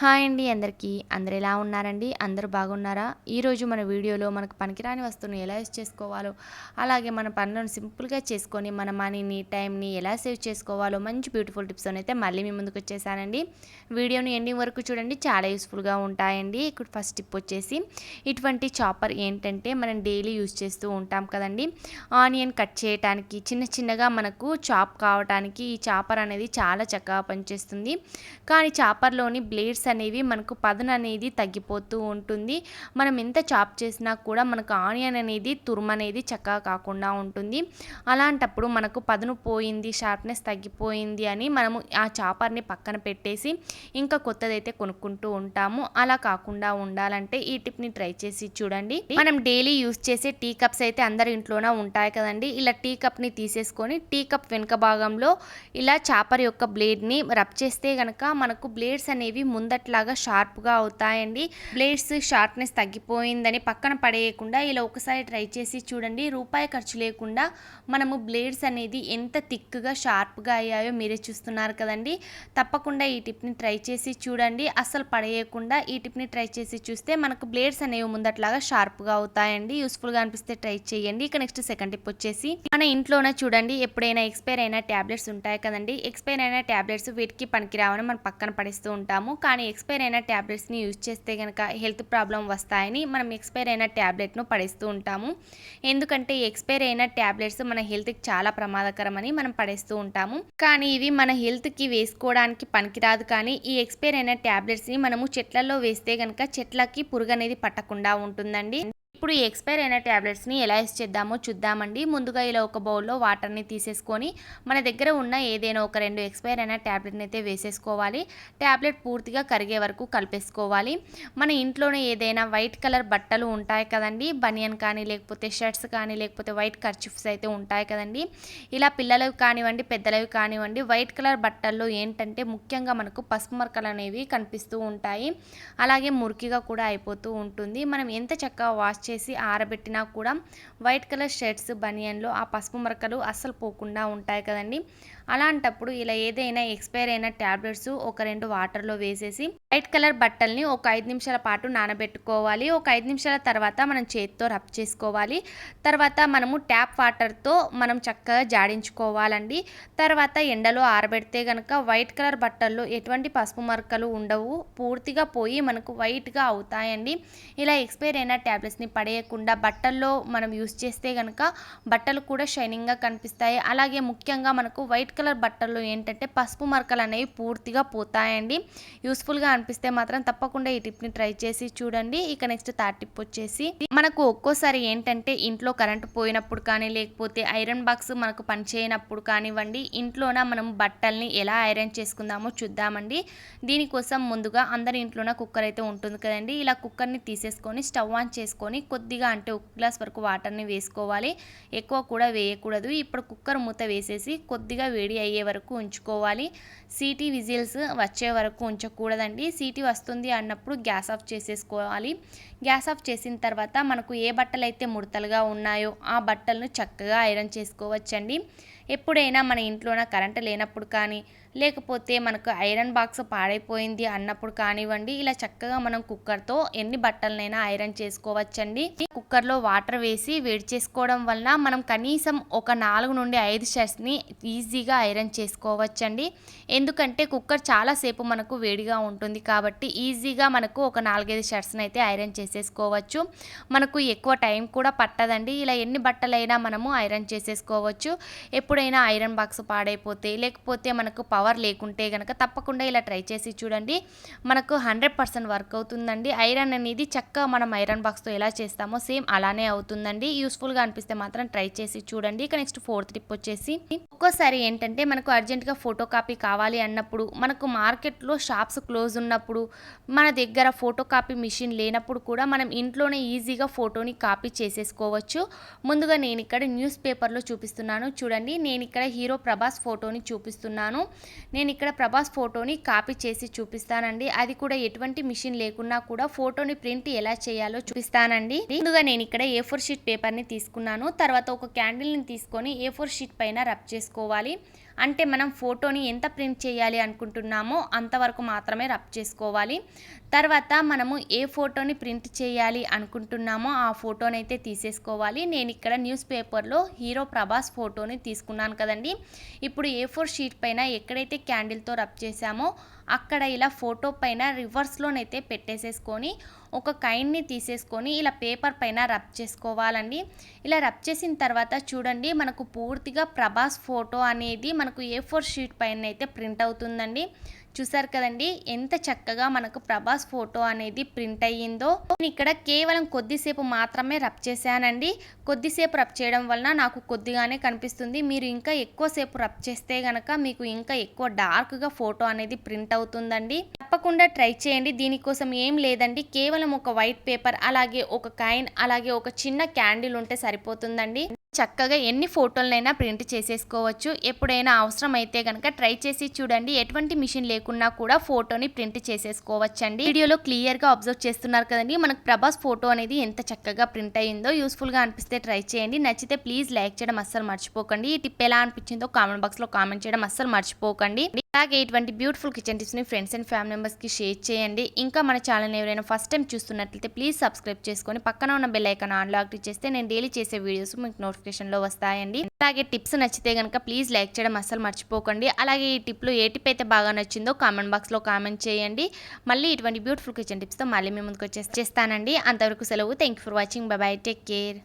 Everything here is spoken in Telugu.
హాయ్ అండి అందరికీ. అందరు ఎలా ఉన్నారండి? అందరూ బాగున్నారా? ఈరోజు మన వీడియోలో మనకు పనికిరాని వస్తువును ఎలా యూస్ చేసుకోవాలో అలాగే మన పనులను సింపుల్గా చేసుకొని మన మనీని టైంని ఎలా సేవ్ చేసుకోవాలో మంచి బ్యూటిఫుల్ టిప్స్ అయితే మళ్ళీ మీ ముందుకు వచ్చేసానండి. వీడియోని ఎండింగ్ వరకు చూడండి చాలా యూస్ఫుల్గా ఉంటాయండి. ఇక్కడ ఫస్ట్ టిప్ వచ్చేసి ఇటువంటి చాపర్ ఏంటంటే మనం డైలీ యూస్ చేస్తూ ఉంటాం కదండి. ఆనియన్ కట్ చేయడానికి చిన్న చిన్నగా మనకు చాప్ కావటానికి ఈ చాపర్ అనేది చాలా చక్కగా పనిచేస్తుంది. కానీ చాపర్లోని బ్లేడ్స్ అనేవి మనకు పదన అనేది తగ్గిపోతూ ఉంటుంది. మనం ఎంత చాప్ చేసినా కూడా మనకు ఆనియన్ అనేది తురుము అనేది చక్కగా కాకుండా ఉంటుంది. అలాంటప్పుడు మనకు పదును పోయింది షార్ప్నెస్ తగ్గిపోయింది అని మనము ఆ చాపర్ని పక్కన పెట్టేసి ఇంకా కొత్తదైతే కొనుక్కుంటూ ఉంటాము. అలా కాకుండా ఉండాలంటే ఈ టిప్ని ట్రై చేసి చూడండి. మనం డైలీ యూస్ చేసే టీ కప్స్ అయితే అందరి ఇంట్లోనే ఉంటాయి కదండి. ఇలా టీ కప్ని తీసేసుకొని టీ కప్ వెనుక భాగంలో ఇలా చాపర్ యొక్క బ్లేడ్ని రబ్ చేస్తే కనుక మనకు బ్లేడ్స్ అనేవి ముందట లాగా షార్ప్గా అవుతాయండి. బ్లేడ్స్ షార్ప్నెస్ తగ్గిపోయిందని పక్కన పడేయకుండా ఇలా ఒకసారి ట్రై చేసి చూడండి. రూపాయి ఖర్చు లేకుండా మనము బ్లేడ్స్ అనేది ఎంత థిక్గా షార్ప్గా అయ్యాయో మీరే చూస్తున్నారు కదండి. తప్పకుండా ఈ టిప్ని ట్రై చేసి చూడండి. అస్సలు పడేయకుండా ఈ టిప్ని ట్రై చేసి చూస్తే మనకు బ్లేడ్స్ అనేవి ముందట్లాగా షార్ప్గా అవుతాయండి. యూస్ఫుల్గా అనిపిస్తే ట్రై చేయండి. ఇక నెక్స్ట్ సెకండ్ టిప్ వచ్చేసి మన ఇంట్లోనే చూడండి. ఎప్పుడైనా ఎక్స్పైర్ అయిన ట్యాబ్లెట్స్ ఉంటాయి కదండి. ఎక్స్పైర్ అయిన ట్యాబ్లెట్స్ వీటికి పనికిరావని మనం పక్కన పడేస్తూ ఉంటాము. కానీ ఎక్స్పైర్ అయిన ట్యాబ్లెట్స్ని యూజ్ చేస్తే కనుక హెల్త్ ప్రాబ్లం వస్తాయని మనం ఎక్స్పైర్ అయిన ట్యాబ్లెట్ను పడేస్తూ ఉంటాము. ఎందుకంటే ఎక్స్పైర్ అయిన ట్యాబ్లెట్స్ మన హెల్త్కి చాలా ప్రమాదకరమని మనం పడేస్తూ ఉంటాము. కానీ ఇవి మన హెల్త్కి వేసుకోవడానికి పనికిరాదు కానీ ఈ ఎక్స్పైర్ అయిన ట్యాబ్లెట్స్ని మనము చెట్లలో వేస్తే కనుక చెట్లకి పురుగు అనేది పట్టకుండా ఉంటుందండి. ఇప్పుడు ఈ ఎక్స్పైర్ అయిన ట్యాబ్లెట్స్ని ఎలా యూస్ చేద్దామో చూద్దామండి. ముందుగా ఇలా ఒక బౌల్లో వాటర్ని తీసేసుకొని మన దగ్గర ఉన్న ఏదైనా ఒక రెండు ఎక్స్పైర్ అయిన ట్యాబ్లెట్ని అయితే వేసేసుకోవాలి. ట్యాబ్లెట్ పూర్తిగా కరిగే వరకు కలిపేసుకోవాలి. మన ఇంట్లోనే ఏదైనా వైట్ కలర్ బట్టలు ఉంటాయి కదండి. బనియన్ కానీ లేకపోతే షర్ట్స్ కానీ లేకపోతే వైట్ కర్చిఫ్స్ అయితే ఉంటాయి కదండి. ఇలా పిల్లలవి కానివ్వండి పెద్దలవి కానివ్వండి వైట్ కలర్ బట్టల్లో ఏంటంటే ముఖ్యంగా మనకు పసుపు మరకలు అనేవి కనిపిస్తూ ఉంటాయి. అలాగే మురికిగా కూడా అయిపోతూ ఉంటుంది. మనం ఎంత చక్కగా వాష్ చేసి ఆరబెట్టినా కూడా వైట్ కలర్ షర్ట్స్ బనియన్లో ఆ పసుపు మరకలు అస్సలు పోకుండా ఉంటాయి కదండి. అలాంటప్పుడు ఇలా ఏదైనా ఎక్స్పైర్ అయిన ట్యాబ్లెట్స్ ఒక రెండు వాటర్లో వేసేసి వైట్ కలర్ బట్టల్ని ఒక ఐదు నిమిషాల పాటు నానబెట్టుకోవాలి. ఒక ఐదు నిమిషాల తర్వాత మనం చేతితో రబ్ చేసుకోవాలి. తర్వాత మనము ట్యాప్ వాటర్తో మనం చక్కగా జాడించుకోవాలండి. తర్వాత ఎండలో ఆరబెడితే కనుక వైట్ కలర్ బట్టల్లో ఎటువంటి పసుపు మరకలు ఉండవు. పూర్తిగా పోయి మనకు వైట్గా అవుతాయండి. ఇలా ఎక్స్పైర్ అయిన ట్యాబ్లెట్స్ని పడేయకుండా బట్టల్లో మనం యూస్ చేస్తే కనుక బట్టలు కూడా షైనింగ్గా కనిపిస్తాయి. అలాగే ముఖ్యంగా మనకు వైట్ కలర్ బట్టల్లో ఏంటంటే పసుపు మరకలు అనేవి పూర్తిగా పోతాయండి. యూస్ఫుల్గా అనిపిస్తే మాత్రం తప్పకుండా ఈ టిప్ని ట్రై చేసి చూడండి. ఇక నెక్స్ట్ థర్డ్ టిప్ వచ్చేసి మనకు ఒక్కోసారి ఏంటంటే ఇంట్లో కరెంటు పోయినప్పుడు కానీ లేకపోతే ఐరన్ బాక్స్ మనకు పనిచేయనప్పుడు కానివ్వండి ఇంట్లోన మనం బట్టల్ని ఎలా ఐరన్ చేసుకుందామో చూద్దామండి. దీనికోసం ముందుగా అందరి ఇంట్లోన కుక్కర్ అయితే ఉంటుంది కదండి. ఇలా కుక్కర్ని తీసేసుకొని స్టవ్ ఆన్ చేసుకొని కొద్దిగా అంటే ఒక గ్లాస్ వరకు వాటర్ని వేసుకోవాలి. ఎక్కువ కూడా వేయకూడదు. ఇప్పుడు కుక్కర్ మూత వేసేసి కొద్దిగా వేడి అయ్యే వరకు ఉంచుకోవాలి. సీటీ విజిల్స్ వచ్చే వరకు ఉంచకూడదండి. సీటీ వస్తుంది అన్నప్పుడు గ్యాస్ ఆఫ్ చేసేసుకోవాలి. గ్యాస్ ఆఫ్ చేసిన తర్వాత మనకు ఏ బట్టలు అయితే ముడతలుగా ఉన్నాయో ఆ బట్టలను చక్కగా ఐరన్ చేసుకోవచ్చండి. ఎప్పుడైనా మన ఇంట్లోన కరెంటు లేనప్పుడు కానీ లేకపోతే మనకు ఐరన్ బాక్స్ పాడైపోయింది అన్నప్పుడు కానివ్వండి ఇలా చక్కగా మనం కుక్కర్తో ఎన్ని బట్టలనైనా ఐరన్ చేసుకోవచ్చండి. కుక్కర్లో వాటర్ వేసి వేడి చేసుకోవడం వలన మనం కనీసం ఒక నాలుగు నుండి ఐదు షర్ట్స్ని ఈజీగా ఐరన్ చేసుకోవచ్చండి. ఎందుకంటే కుక్కర్ చాలాసేపు మనకు వేడిగా ఉంటుంది కాబట్టి ఈజీగా మనకు ఒక నాలుగైదు షర్ట్స్ని అయితే ఐరన్ చేసేసుకోవచ్చు. మనకు ఎక్కువ టైం కూడా పట్టదండి. ఇలా ఎన్ని బట్టలైనా మనము ఐరన్ చేసేసుకోవచ్చు. ఎప్పుడు ఎప్పుడైనా ఐరన్ బాక్స్ పాడైపోతే లేకపోతే మనకు పవర్ లేకుంటే కనుక తప్పకుండా ఇలా ట్రై చేసి చూడండి. మనకు హండ్రెడ్ పర్సెంట్ వర్క్ అవుతుందండి. ఐరన్ అనేది చక్కగా మనం ఐరన్ బాక్స్తో ఎలా చేస్తామో సేమ్ అలానే అవుతుందండి. యూస్ఫుల్గా అనిపిస్తే మాత్రం ట్రై చేసి చూడండి. ఇక నెక్స్ట్ ఫోర్త్ టిప్ వచ్చేసి ఒక్కోసారి ఏంటంటే మనకు అర్జెంటుగా ఫోటో కాపీ కావాలి అన్నప్పుడు మనకు మార్కెట్లో షాప్స్ క్లోజ్ ఉన్నప్పుడు మన దగ్గర ఫోటో కాపీ మిషన్ లేనప్పుడు కూడా మనం ఇంట్లోనే ఈజీగా ఫోటోని కాపీ చేసేసుకోవచ్చు. ముందుగా నేను ఇక్కడ న్యూస్ పేపర్లో చూపిస్తున్నాను. చూడండి నేను ఇక్కడ హీరో ప్రభాస్ ఫోటోని చూపిస్తున్నాను. నేను ఇక్కడ ప్రభాస్ ఫోటోని కాపీ చేసి చూపిస్తానండి. అది కూడా ఎటువంటి మిషన్ లేకున్నా కూడా ఫోటోని ప్రింట్ ఎలా చేయాలో చూపిస్తానండి. ముందుగా నేను ఇక్కడ ఏ ఫోర్ షీట్ పేపర్ని తీసుకున్నాను. తర్వాత ఒక క్యాండిల్ని తీసుకొని ఏ ఫోర్ షీట్ పైన రబ్ చేసుకోవాలి. అంటే మనం ఫోటోని ఎంత ప్రింట్ చేయాలి అనుకుంటున్నామో అంతవరకు మాత్రమే రబ్ చేసుకోవాలి. తర్వాత మనము ఏ ఫోటోని ప్రింట్ చేయాలి అనుకుంటున్నామో ఆ ఫోటోని అయితే తీసేసుకోవాలి. నేను ఇక్కడ న్యూస్ పేపర్లో హీరో ప్రభాస్ ఫోటోని తీసుకున్నాను కదండి. ఇప్పుడు ఏ ఫోర్ షీట్ పైన ఎక్కడైతే క్యాండిల్తో రబ్ చేసామో అక్కడ ఇలా ఫోటో పైన రివర్స్లోనైతే పెట్టేసేసుకొని ఒక కైండ్ని తీసేసుకొని ఇలా పేపర్ పైన రబ్ చేసుకోవాలండి. ఇలా రబ్ చేసిన తర్వాత చూడండి మనకు పూర్తిగా ప్రభాస్ ఫోటో అనేది మనకు ఏ ఫోర్ షీట్ పైన అయితే ప్రింట్ అవుతుందండి. చూసారు కదండి ఎంత చక్కగా మనకు ప్రభాస్ ఫోటో అనేది ప్రింట్ అయ్యిందో. నేను ఇక్కడ కేవలం కొద్దిసేపు మాత్రమే రబ్ చేశానండి. కొద్దిసేపు రబ్ చేయడం వలన నాకు కొద్దిగానే కనిపిస్తుంది. మీరు ఇంకా ఎక్కువసేపు రబ్ చేస్తే గనక మీకు ఇంకా ఎక్కువ డార్క్గా ఫోటో అనేది ప్రింట్ అవుతుందండి. తప్పకుండా ట్రై చేయండి. దీనికోసం ఏం లేదండి. కేవలం ఒక వైట్ పేపర్ అలాగే ఒక కైన్ అలాగే ఒక చిన్న క్యాండిల్ ఉంటే సరిపోతుందండి. చక్కగా ఎన్ని ఫోటోలనైనా ప్రింట్ చేసేసుకోవచ్చు. ఎప్పుడైనా అవసరం అయితే కనుక ట్రై చేసి చూడండి. ఎటువంటి మిషన్ లేకున్నా కూడా ఫోటోని ప్రింట్ చేసేసుకోవచ్చండి. వీడియోలో క్లియర్గా అబ్జర్వ్ చేస్తున్నారు కదండి. మనకు ప్రభాస్ ఫోటో అనేది ఎంత చక్కగా ప్రింట్ అయ్యిందో యూస్ఫుల్గా అనిపిస్తే ట్రై చేయండి. నచ్చితే ప్లీజ్ లైక్ చేయడం అస్సలు మర్చిపోకండి. ఈ టిప్ ఎలా అనిపించిందో కామెంట్ బాక్స్లో కామెంట్ చేయడం అస్సలు మర్చిపోకండి. అలాగే ఇటువంటి బ్యూటిఫుల్ కిచెన్ టిప్స్ని ఫ్రెండ్స్ అండ్ ఫ్యామిలీ మెంబర్స్కి షేర్ చేయండి. ఇంకా మన ఛానల్ని ఎవరైనా ఫస్ట్ టైం చూస్తున్నట్లయితే ప్లీజ్ సబ్స్క్రైబ్ చేసుకొని పక్కన ఉన్న బెల్ ఐకాన్ ఆన్లో యాక్టివ్ చేస్తే నేను డైలీ చేసే వీడియోస్ మీకు నోటిఫికేషన్లో వస్తాయండి. అలాగే టిప్స్ నచ్చితే కనుక ప్లీజ్ లైక్ చేయడం అస్సలు మర్చిపోకండి. అలాగే ఈ టిప్లో ఏ టిప్ అయితే బాగా నచ్చిందో కామెంట్ బాక్స్లో కామెంట్ చేయండి. మళ్ళీ ఇటువంటి బ్యూటిఫుల్ కిచెన్ టిప్స్తో మళ్ళీ మీ ముందుకు వచ్చేస్తానండి అంతవరకు సెలవు. Thank for watching bye bye take care